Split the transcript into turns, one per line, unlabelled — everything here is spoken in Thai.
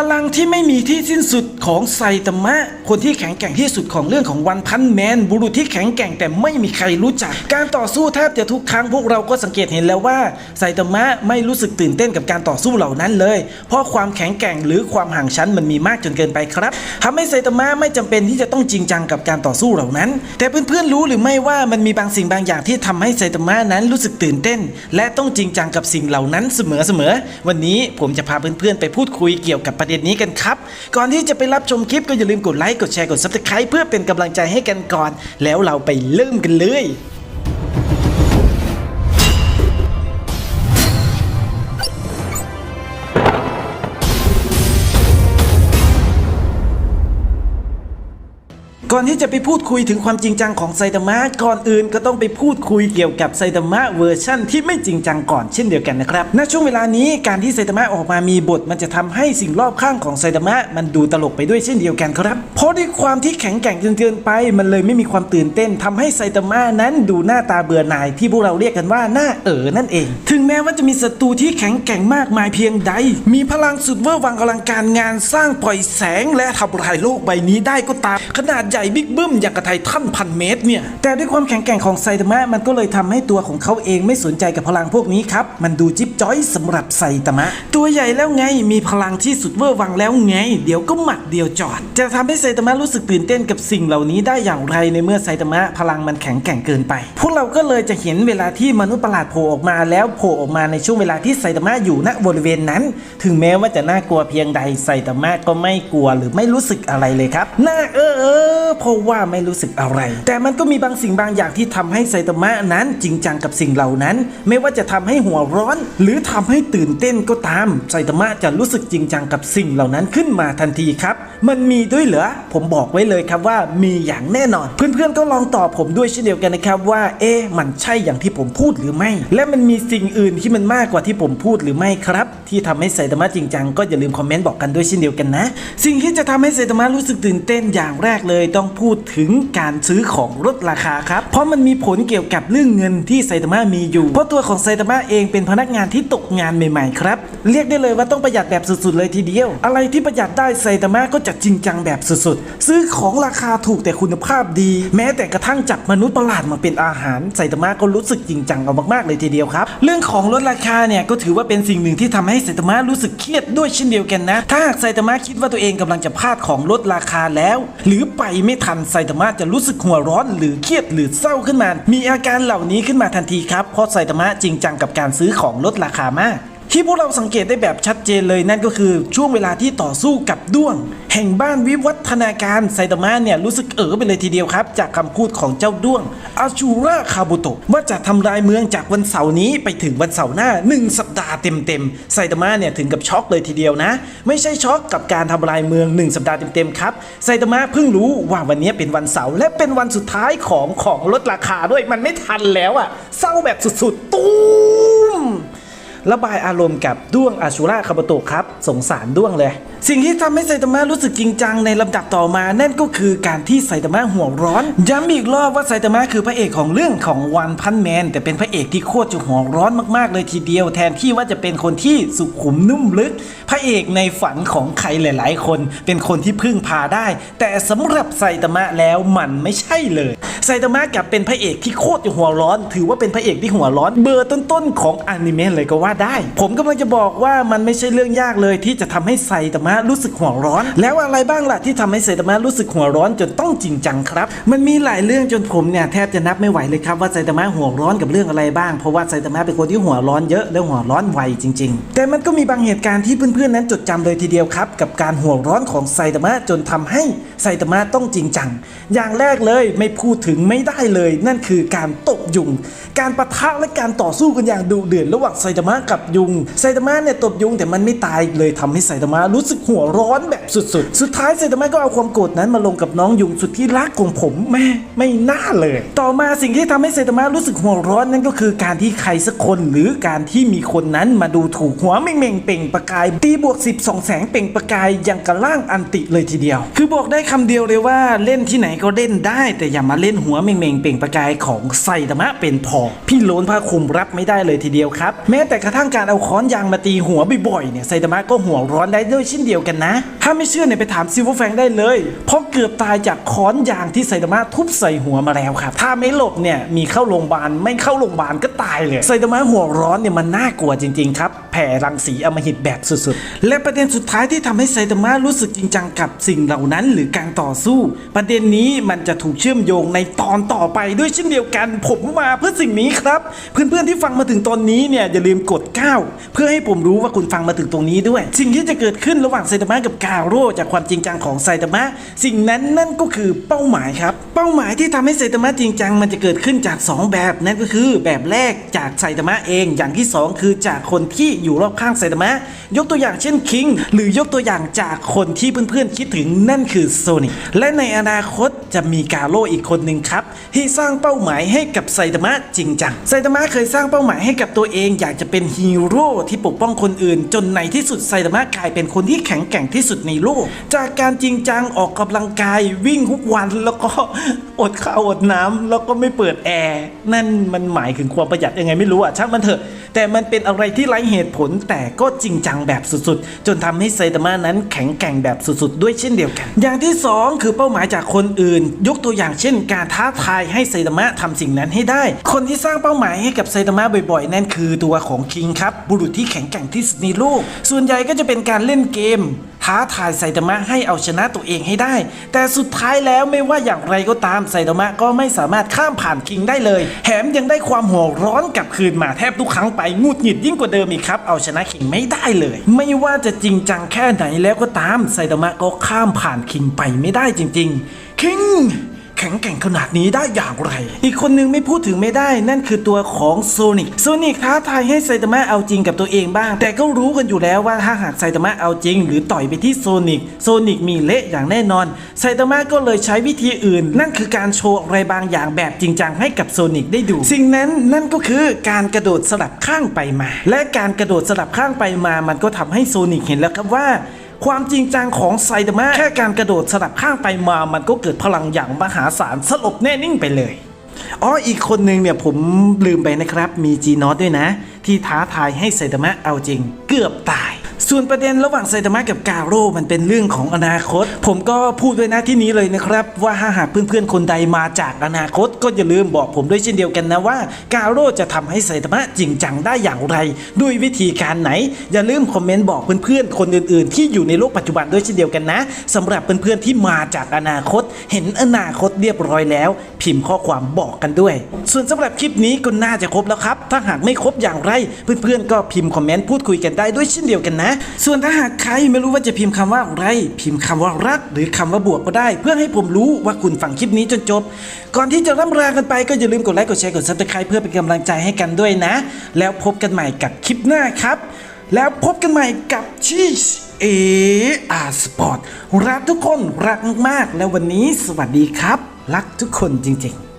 พลังที่ไม่มีที่สิ้นสุดของไซตามะ คนที่แข็งแกร่งที่สุดของเรื่องของวันพันแมน บุรุษที่แข็งแกร่งแต่ไม่มีใครรู้จัก การต่อสู้แทบจะทุกครั้งพวกเราก็สังเกตเห็นแล้วว่าไซตามะไม่รู้สึกตื่นเต้นกับการต่อสู้เหล่านั้นเลย เพราะความแข็งแกร่งหรือความห่างชั้นมันมีมากจนเกินไปครับทำให้ไซตามะไม่จำเป็นที่จะต้องจริงจังกับการต่อสู้เหล่านั้น แต่เพื่อนๆรู้หรือไม่ว่ามันมีบางสิ่งบางอย่างที่ทำให้ไซตามะนั้นรู้สึกตื่นเต้น และต้องจริงจังกับสิ่งเหล่านั้นเสมอๆวันนี้ผมจะพาเพื่อนๆไปพูดคุยเกี่ยวกับประเด็นนี้กันครับ ก่อนที่จะไปรับชมคลิปก็อย่าลืมกดไลค์กดแชร์กดซับสไคร b ์เพื่อเป็นกำลังใจให้กันก่อน แล้วเราไปเริ่มกันเลย ก่อนที่จะไปพูดคุยถึงความจริงจังของไซตามะก่อนอื่นก็ต้องไปพูดคุยเกี่ยวกับไซตามะเวอร์ชั่นที่ไม่จริงจังก่อนเช่นเดียวกันนะครับณช่วงเวลานี้การที่ไซตามะออกมามีบทมันจะทำให้สิ่งรอบข้างของไซตามะมันดูตลกไปด้วยเช่นเดียวกันครับ เพราะด้วยความที่แข็งแกร่งจนเกินไป มันเลยไม่มีความตื่นเต้นทำให้ไซตามะนั้นดูหน้าตาเบื่อหน่ายที่พวกเราเรียกกันว่าหน้าเอ๋อนั่นเอง ถึงแม้ว่าจะมีศัตรูที่แข็งแกร่งมากมายเพียงใด มีพลังสุดเวอร์วังอลังการงานสร้างปล่อยแสงและทำลายโลกใบนี้ได้ก็ตามขนาดใหญ่บิ๊กบึ้มอย่างกระไทยท่านพันเมตรเนี่ย แต่ด้วยความแข็งแกร่งของไซตามะมันก็เลยทำให้ตัวของเขาเองไม่สนใจกับพลังพวกนี้ครับ มันดูจิ๊บจ้อยสำหรับไซตามะ ตัวใหญ่แล้วไงมีพลังที่สุดเวอร์วังแล้วไง เดี๋ยวก็หมัดเดียวจอด จะทำให้ไซตามะรู้สึกตื่นเต้นกับสิ่งเหล่านี้ได้อย่างไรในเมื่อไซตามะพลังมันแข็งแกร่งเกินไป พวกเราก็เลยจะเห็นเวลาที่มนุษย์ประหลาดโผล่ออกมาแล้วโผล่ออกมาในช่วงเวลาที่ไซตามะอยู่ณบริเวณนั้น ถึงแม้ว่าจะน่ากลัวเพียงใดไซตามะก็ไม่กลัวหรือไม่รู้สึกอะไรเลยครับ น่าเออเอเพราะว่าไม่รู้สึกอะไร แต่มันก็มีบางสิ่งบางอย่างที่ทำให้ไซตามะนั้นจริงจังกับสิ่งเหล่านั้น ไม่ว่าจะทำให้หัวร้อน หรือทำให้ตื่นเต้นก็ตามไซตามะจะรู้สึกจริงจังกับสิ่งเหล่านั้นขึ้นมาทันทีครับ มันมีด้วยเหรอผมบอกไว้เลยครับว่ามีอย่างแน่นอน เพื่อนๆก็ลองตอบผมด้วยเช่นเดียวกันนะครับว่า เอ๊ะมันใช่อย่างที่ผมพูดหรือไม่ และมันมีสิ่งอื่นที่มันมากกว่าที่ผมพูดหรือไม่ครับ ที่ทำให้ไซตามะจริงจังก็อย่าลืมคอมเมนต์บอกกันด้วยเช่นเดียวกันนะ สิ่งที่จะทำให้ไซตามะรู้สึกตื่นเต้นอย่างแรกเลยต้องพูดถึงการซื้อของลดราคาครับ เพราะมันมีผลเกี่ยวกับเรื่องเงินที่ไซตามะมีอยู่ เพราะตัวของไซตามะเองเป็นพนักงานที่ตกงานใหม่ๆครับ เรียกได้เลยว่าต้องประหยัดแบบสุดๆเลยทีเดียว อะไรที่ประหยัดได้ไซตามะก็จะจริงจังแบบสุดๆ ซื้อของราคาถูกแต่คุณภาพดี แม้แต่กระทั่งจับมนุษย์ประหลาดมาเป็นอาหารไซตามะก็รู้สึกจริงจังเอามากๆเลยทีเดียวครับ เรื่องของลดราคาเนี่ยก็ถือว่าเป็นสิ่งหนึ่งที่ทำให้ไซตามะรู้สึกเครียดด้วยเช่นเดียวกันนะ ถ้าหากไซตามะคิดว่าตัวเองกำลังจะพลาดของลดราคาแล้ว หรือไปไม่ทันไซตามะจะรู้สึกหัวร้อนหรือเครียดหรือเศร้าขึ้นมา มีอาการเหล่านี้ขึ้นมาทันทีครับเพราะไซตามะจริงจังกับการซื้อของลดราคามาก ที่พวกเราสังเกตได้แบบชัดเจนเลยนั่นก็คือช่วงเวลาที่ต่อสู้กับด้วง แห่งบ้านวิวัฒนาการไซตามะเนี่ยรู้สึกเอ๋อไปเลยทีเดียวครับ จากคำพูดของเจ้าด้วงอาชูราคาบุโตะว่าจะทำลายเมืองจากวันเสาร์นี้ไปถึงวันเสาร์หน้า 1 สัปดาห์เต็มๆไซตามะเนี่ยถึงกับช็อกเลยทีเดียวนะ ไม่ใช่ช็อกกับการทำลายเมือง 1 สัปดาห์เต็มๆครับไซตามะเพิ่งรู้ว่าวันนี้เป็นวันเสาร์และเป็นวันสุดท้ายของของลดราคาด้วยมันไม่ทันแล้วอะเศร้าแบบสุดๆตูม ระบายอารมณ์กับด้วงอาชูราคาบโตครับ สงสารด้วงเลยสิ่งที่ทำให้ไซตามะรู้สึกจริงจังในลำดับต่อมา นั่นก็คือการที่ไซตามะห่วงร้อน ย้ำอีกรอบว่าไซตามะคือพระเอกของเรื่องของวันพันแมนแต่เป็นพระเอกที่โคตรจะห่วงร้อนมากๆเลยทีเดียว แทนที่ว่าจะเป็นคนที่สุขุมนุ่มลึก พระเอกในฝันของใครหลาย ๆ คน เป็นคนที่พึ่งพาได้ แต่สำหรับไซตามะแล้วมันไม่ใช่เลยไซตามะกลับเป็นพระเอกที่โคตรจะหัวร้อน ถือว่าเป็นพระเอกที่หัวร้อน เบอร์ต้นๆของอนิเมะเลยก็ว่าได้ ผมกำลังจะบอกว่ามันไม่ใช่เรื่องยากเลยที่จะทำให้ไซตามะรู้สึกหัวร้อน แล้วอะไรบ้างล่ะที่ทำให้ไซตามะรู้สึกหัวร้อนจนต้องจริงจังครับ มันมีหลายเรื่องจนผมเนี่ยแทบจะนับไม่ไหวเลยครับว่าไซตามะหัวร้อนกับเรื่องอะไรบ้างเพราะว่าไซตามะเป็นคนที่หัวร้อนเยอะและหัวร้อนไวจริง ๆ แต่มันก็มีบางเหตุการณ์ที่เพื่อนๆนั้นจดจำเลยทีเดียวครับกับการหัวร้อนของไซตามะจนทำให้ไซตามะต้องจริงจัง อย่างแรกเลยไม่พูดถึงไม่ได้เลย นั่นคือการตบยุง การประทะและการต่อสู้กันอย่างดุเดือดระหว่างไซตามะกับยุง ไซตามะเนี่ยตบยุงแต่มันไม่ตายเลยทำให้ไซตามะรู้สึกหัวร้อนแบบสุดๆ สุดท้ายไซตามะก็เอาความโกรธนั้นมาลงกับน้องยุงสุดที่รักของผมแม่ไม่น่าเลย ต่อมาสิ่งที่ทำให้ไซตามะรู้สึกหัวร้อนนั่นก็คือการที่ใครสักคนหรือการที่มีคนนั้นมาดูถูกหัวเม่งเป่งประกายตีบวก10สองแสงเป่งประกายอย่างกระล่างอันติเลยทีเดียว คือบอกได้คำเดียวเลยว่าเล่นที่ไหนก็เล่นได้ แต่อย่ามาเล่นหัวเม่งๆเปล่งประกายของไซตามะเป็นพอ พี่โลนผ้าคลุมรับไม่ได้เลยทีเดียวครับ แม้แต่กระทั่งการเอาค้อนยางมาตีหัวบ่อยๆเนี่ยไซตามะก็หัวร้อนได้ด้วยเช่นเดียวกันนะ ถ้าไม่เชื่อเนี่ยไปถามซิลเวอร์แฟงได้เลยเพราะเกือบตายจากค้อนยางที่ไซตามะทุบใส่หัวมาแล้วครับ ถ้าไม่หลบเนี่ยมีเข้าโรงพยาบาลไม่เข้าโรงพยาบาลก็ตายเลยไซตามะหัวร้อนเนี่ยมันน่ากลัวจริงๆครับแผ่รังสีอมหิตแบบสุดๆ และประเด็นสุดท้ายที่ทำให้ไซตามะรู้สึกจริงจังกับสิ่งเหล่านั้น หรือการต่อสู้ ประเด็นนี้มันจะถูกเชื่อมโยงในตอนต่อไปด้วยเช่นเดียวกัน ผมมาเพื่อสิ่งนี้ครับ เพื่อนๆที่ฟังมาถึงตอนนี้เนี่ยอย่าลืมกด9เพื่อให้ผมรู้ว่าคุณฟังมาถึงตรงนี้ด้วย สิ่งที่จะเกิดขึ้นระหว่างไซตามะกับกาโร่จากความจริงจังของไซตามะสิ่งนั้นนั่นก็คือเป้าหมายครับ เป้าหมายที่ทำให้ไซตามะจริงจังมันจะเกิดขึ้นจาก 2 แบบนั่นก็คือแบบแรกจากไซตามะเองอย่างที่ 2 คือจากคนที่อยู่รอบข้างไซตามะยกตัวอย่างเช่นคิงหรือยกตัวอย่างจากคนที่เพื่อนๆคิดถึงนั่นคือโซนิและในอนาคตจะมีกาโร่อีกคนหนึ่งครับ ที่สร้างเป้าหมายให้กับไซตามะจริงจังไซตามะเคยสร้างเป้าหมายให้กับตัวเองอยากจะเป็นฮีโร่ที่ปกป้องคนอื่น จนในที่สุดไซตามะกลายเป็นคนที่แข็งแกร่งที่สุดในโลก จากการจริงจังออกกำลังกายวิ่งทุกวันแล้วก็อดข้าวอดน้ำแล้วก็ไม่เปิดแอร์นั่นมันหมายถึงความประหยัดยังไงไม่รู้อะช่างมันเถอะ แต่มันเป็นอะไรที่ไร้เหตุผลแต่ก็จริงจังแบบสุดๆ จนทำให้ไซตามะนั้นแข็งแกร่งแบบสุดๆ ด้วยเช่นเดียวกัน อย่างที่ 2 คือเป้าหมายจากคนอื่น ยกตัวอย่างเช่น การท้าทายให้ไซตามะทำสิ่งนั้นให้ได้ คนที่สร้างเป้าหมายให้กับไซตามะบ่อยๆ นั่นคือตัวของคิงครับบุรุษที่แข็งแกร่งที่สุดในโลก ส่วนใหญ่ก็จะเป็นการเล่นเกมท้าทายไซตามะให้เอาชนะตัวเองให้ได้ แต่สุดท้ายแล้วไม่ว่าอย่างไรก็ตามไซตามะก็ไม่สามารถข้ามผ่านคิงได้เลย แถมยังได้ความหัวร้อนกลับคืนมาแทบทุกครั้งไปงุดหงิดยิ่งกว่าเดิมอีกครับ เอาชนะคิงไม่ได้เลย ไม่ว่าจะจริงจังแค่ไหนแล้วก็ตามไซตามะก็ข้ามผ่านคิงไปไม่ได้จริง ๆ คิง แข็งแกร่งขนาดนี้ได้อย่างไร อีกคนนึงไม่พูดถึงไม่ได้ นั่นคือตัวของโซนิกโซนิกท้าทายให้ไซตามะเอาจริงกับตัวเองบ้าง แต่ก็รู้กันอยู่แล้วว่าถ้าหากไซตามะเอาจริง หรือต่อยไปที่โซนิกโซนิกมีเละอย่างแน่นอนไซตามะก็เลยใช้วิธีอื่น นั่นคือการโชว์อะไรบางอย่างแบบจริงจังให้กับโซนิกได้ดู สิ่งนั้นนั่นก็คือการกระโดดสลับข้างไปมา และการกระโดดสลับข้างไปมามันก็ทำให้โซนิกเห็นแล้วครับว่า ความจริงจังของไซดามะแค่การกระโดดสลับข้างไปมามันก็เกิดพลังอย่างมหาศาลสลบแน่นิ่งไปเลยอ๋ออีกคนหนึ่งเนี่ยผมลืมไปนะครับ มีจีนอตด้วยนะ ที่ท้าทายให้ไซดามะเอาจริงเกือบตาย ส่วนประเด็นระหว่างไซตามะกับกาโร่มันเป็นเรื่องของอนาคต ผมก็พูดไว้นะที่นี้เลยนะครับ ว่าถ้าหากเพื่อนๆคนใดมาจากอนาคต ก็อย่าลืมบอกผมด้วยเช่นเดียวกันนะว่า กาโร่จะทำให้ไซตามะจริงจังได้อย่างไร ด้วยวิธีการไหน อย่าลืมคอมเมนต์บอกเพื่อนๆคนอื่นๆ ที่อยู่ในโลกปัจจุบันด้วยเช่นเดียวกันนะสำหรับเพื่อนๆที่มาจากอนาคต เห็นอนาคตเรียบร้อยแล้ว พิมพ์ข้อความบอกกันด้วย ส่วนสำหรับคลิปนี้ก็น่าจะครบแล้วครับ ถ้าหากไม่ครบอย่างไร เพื่อนๆก็พิมพ์คอมเมนต์พูดคุยกันได้ด้วยเช่นเดียวกันนะส่วนถ้าหากใครไม่รู้ว่าจะพิมพ์คำว่าอะไร พิมพ์คำว่ารัก หรือคำว่าบวกก็ได้ เพื่อให้ผมรู้ว่าคุณฟังคลิปนี้จนจบ ก่อนที่จะร่ำลากันไปก็อย่าลืมกดไลค์กดแชร์กดซับสไครต์เพื่อเป็นกำลังใจให้กันด้วยนะ แล้วพบกันใหม่กับคลิปหน้าครับ แล้วพบกันใหม่กับชีสเออาสปอร์ตรักทุกคนรักมากๆแล้ววันนี้สวัสดีครับ รักทุกคนจริงๆ